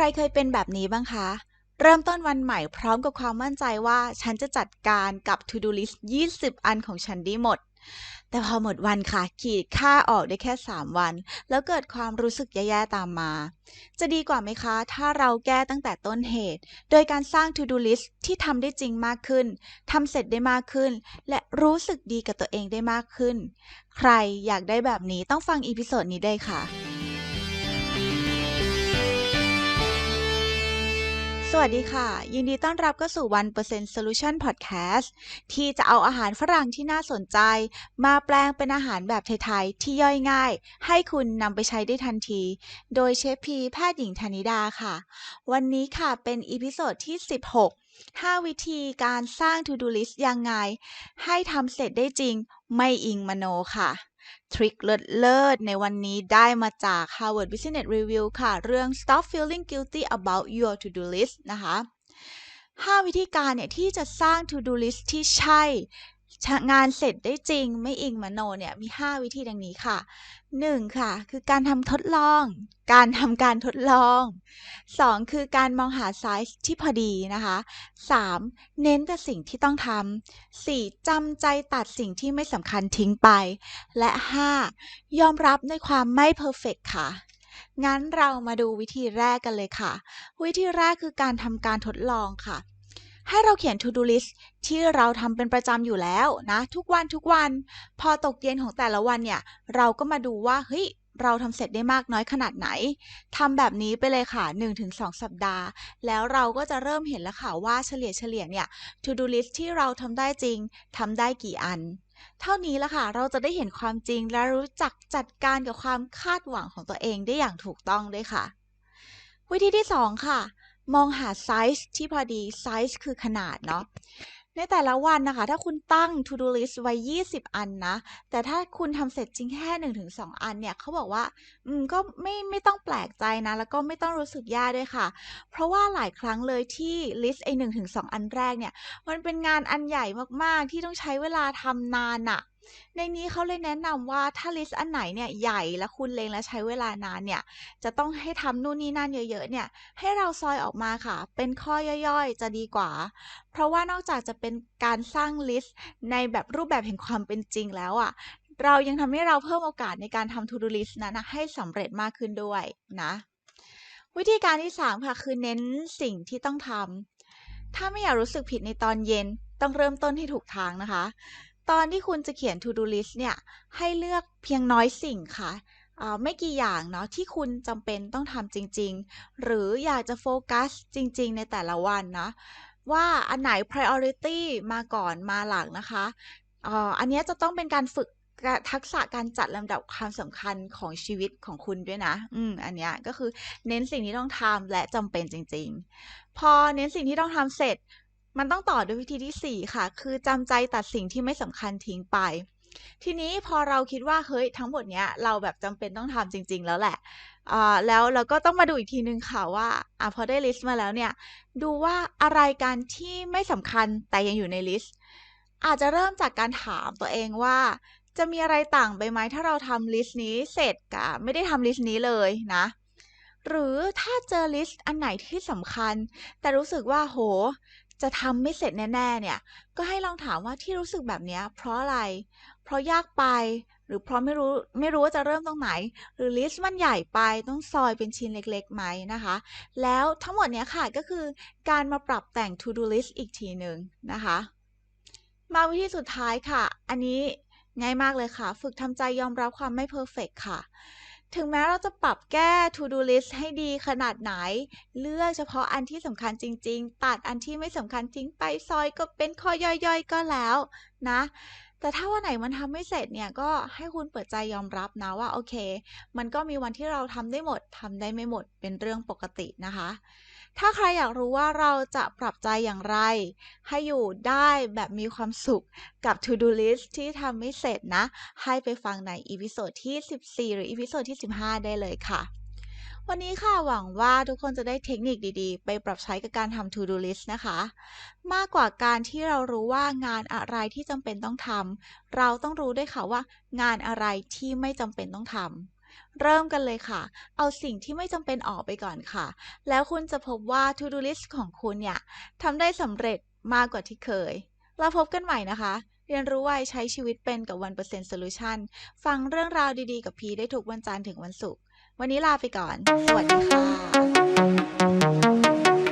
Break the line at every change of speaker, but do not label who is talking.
รเคยเป็นแบบนี้บ้างคะ เริ่มต้นวันใหม่พร้อมกับความมั่นใจว่า ฉันจะจัดการกับ To-do list 20 อันของฉันได้หมด แต่พอหมดวันค่ะขีดค่าออกได้แค่ 3 วัน แล้วเกิดความรู้สึกแย่ๆตามมา จะดีกว่าไหมคะ ถ้าเราแก้ตั้งแต่ต้นเหตุ โดยการสร้าง To-do list ที่ทำได้จริงมากขึ้นทำเสร็จได้มากขึ้น และรู้สึกดีกับตัวเองได้มากขึ้น ใครอยากได้แบบนี้ต้องฟังอีพิโซดนี้ได้ค่ะ สวัสดีค่ะ ยินดีต้อนรับเข้าสู่ 1% Solution Podcast ที่จะเอาอาหารฝรั่งที่น่าสนใจ มาแปลงเป็นอาหารแบบไทย ๆ ที่ย่อยง่าย ให้คุณนำไปใช้ได้ทันที โดยเชฟพีแพทย์หญิงธนิดาค่ะ วันนี้ค่ะเป็นอีพิโซดที่ 16 5 วิธีการสร้าง To Do List ยังไง ให้ทำเสร็จได้จริง ไม่อิงมโนค่ะ ทริคเลิศในวันนี้ได้มาจาก Harvard Business Review ค่ะ เรื่อง Stop Feeling Guilty About Your To-Do List นะคะ 5 วิธีการเนี่ยที่จะสร้าง To-Do List ที่ใช่ งานเสร็จได้จริงไม่อิงมโนเนี่ยมี 5 วิธีดังนี้ค่ะ 1. ค่ะ คือการทำทดลอง การทำการทดลอง 2. คือการมองหาไซส์ที่พอดีนะคะ 3. เน้นแต่สิ่งที่ต้องทำ 4. จำใจตัดสิ่งที่ไม่สำคัญทิ้งไป และ 5. ยอมรับในความไม่เพอร์เฟกค่ะงั้นเรามาดูวิธีแรกกันเลยค่ะ วิธีแรกคือการทำการทดลองค่ะ ให้เราเขียน to do list ที่เราทำเป็นประจำอยู่แล้วนะ ทุกวันทุกวัน พอตกเย็นของแต่ละวันเนี่ย เราก็มาดูว่าเฮ้ยเราทำเสร็จได้มากน้อยขนาดไหน ทำแบบนี้ไปเลยค่ะ 1-2 สัปดาห์ แล้วเราก็จะเริ่มเห็นแล้วค่ะว่าเฉลี่ยเฉลี่ยเนี่ย to do list ที่เราทำได้จริงทำได้กี่อัน เท่านี้ละค่ะ เราจะได้เห็นความจริงและรู้จักจัดการกับความคาดหวังของตัวเองได้อย่างถูกต้องด้วยค่ะ วิธีที่ 2 ค่ะ มองหาไซส์ที่พอดีไซส์คือขนาดเนาะในแต่ละวันนะคะ ถ้าคุณตั้ง to do list ไว้ 20 อันนะ แต่ถ้าคุณทำเสร็จจริงแค่1-2 อันเนี่ยเขาบอกว่า อืม ก็ไม่ไม่ต้องแปลกใจนะ แล้วก็ไม่ต้องรู้สึกแย่ด้วยค่ะ เพราะว่าหลายครั้งเลยที่ list ไอ้1-2 อันแรกเนี่ย มันเป็นงานอันใหญ่มากๆ ที่ต้องใช้เวลาทำนานอะ ในนี้เขาเลยแนะนำว่าถ้า list อันไหนเนี่ยใหญ่และคุณเลงและใช้เวลานานเนี่ยจะต้องให้ทำนู่นนี่นั่นเยอะๆเนี่ยให้เราซอยออกมาค่ะ เป็นข้อย่อยๆ จะดีกว่า เพราะว่านอกจากจะเป็นการสร้าง list ในแบบรูปแบบแห่งความเป็นจริงแล้วอะเรายังทำให้เราเพิ่มโอกาสในการทำ to do list นั้นนะให้สำเร็จมากขึ้นด้วยนะวิธีการที่ 3 ค่ะ คือเน้นสิ่งที่ต้องทำถ้าไม่อยากรู้สึกผิดในตอนเย็นต้องเริ่มต้นให้ถูกทางนะคะ ตอนที่คุณจะเขียน to do list เนี่ย ให้เลือกเพียงน้อยสิ่งค่ะไม่กี่อย่างเนาะที่คุณจำเป็นต้องทำจริง ๆ หรืออยากจะโฟกัสจริง ๆ ในแต่ละวันนะว่าอันไหน priority มาก่อนมาหลังนะคะอันนี้จะต้องเป็นการฝึกทักษะการจัดลำดับความสำคัญของชีวิตของคุณด้วยนะ อืม อันนี้ก็คือเน้นสิ่งที่ต้องทำและจำเป็นจริง ๆ พอเน้นสิ่งที่ต้องทำเสร็จ มันต้องต่อด้วยวิธีที่ 4 ค่ะ คือจำใจตัดสิ่งที่ไม่สำคัญทิ้งไป ทีนี้พอเราคิดว่าเฮ้ยทั้งหมดเนี้ยเราแบบจำเป็นต้องทำจริง ๆ แล้วแหละอ่าแล้วเราก็ต้องมาดูอีกทีนึงค่ะว่าอ่าพอได้ลิสต์มาแล้วเนี่ยดูว่าอะไรการที่ไม่สำคัญแต่ยังอยู่ในลิสต์อาจจะเริ่มจากการถามตัวเองว่า จะมีอะไรต่างไปไหมถ้าเราทำลิสต์นี้เสร็จกับไม่ได้ทำลิสต์นี้เลยนะหรือถ้าเจอลิสต์อันไหนที่สำคัญ แต่รู้สึกว่าโห จะทำไม่เสร็จแน่ๆเนี่ย ก็ให้ลองถามว่าที่รู้สึกแบบนี้เพราะอะไร เพราะยากไป หรือเพราะไม่รู้ไม่รู้ว่าจะเริ่มตรงไหน หรือลิสต์มันใหญ่ไปต้องซอยเป็นชิ้นเล็กๆไหมนะคะ แล้วทั้งหมดนี้ค่ะก็คือการมาปรับแต่ง to do list อีกทีหนึ่งนะคะ มาวิธีสุดท้ายค่ะ อันนี้ง่ายมากเลยค่ะ ฝึกทำใจยอมรับความไม่เพอร์เฟกค่ะ ถึงแม้เราจะปรับแก้ to do list ให้ดีขนาดไหน เลือกเฉพาะอันที่สำคัญจริง ๆ ตัดอันที่ไม่สำคัญทิ้งไปซอยก็เป็นข้อย่อยๆ ก็แล้วนะ แต่ถ้าวันไหนมันทำไม่เสร็จเนี่ย ก็ให้คุณเปิดใจยอมรับนะว่าโอเค มันก็มีวันที่เราทำได้หมดทำได้ไม่หมดเป็นเรื่องปกตินะคะ ถ้าใครอยากรู้ว่าเราจะปรับใจอย่างไร ให้อยู่ได้แบบมีความสุขกับ To Do List ที่ทำไม่เสร็จนะ ให้ไปฟังในอีพิโซดที่ 14 หรืออีพิโซดที่ 15 ได้เลยค่ะ วันนี้ค่ะหวังว่าทุกคนจะได้เทคนิคดีๆ ไปปรับใช้กับการทำ To Do List นะคะ มากกว่าการที่เรารู้ว่างานอะไรที่จำเป็นต้องทำเราต้องรู้ด้วยค่ะว่า งานอะไรที่ไม่จำเป็นต้องทำ เริ่มกันเลยค่ะ เอาสิ่งที่ไม่จำเป็นออกไปก่อนค่ะ แล้วคุณจะพบว่า To Do List ของคุณเนี่ยทำได้สำเร็จมากกว่าที่เคย เราพบกันใหม่นะคะ เรียนรู้ไวใช้ชีวิตเป็นกับ 1% Solution ฟังเรื่องราวดีๆ กับพีได้ทุกวันจันทร์ถึงวันศุกร์ วันนี้ลาไปก่อน สวัสดีค่ะ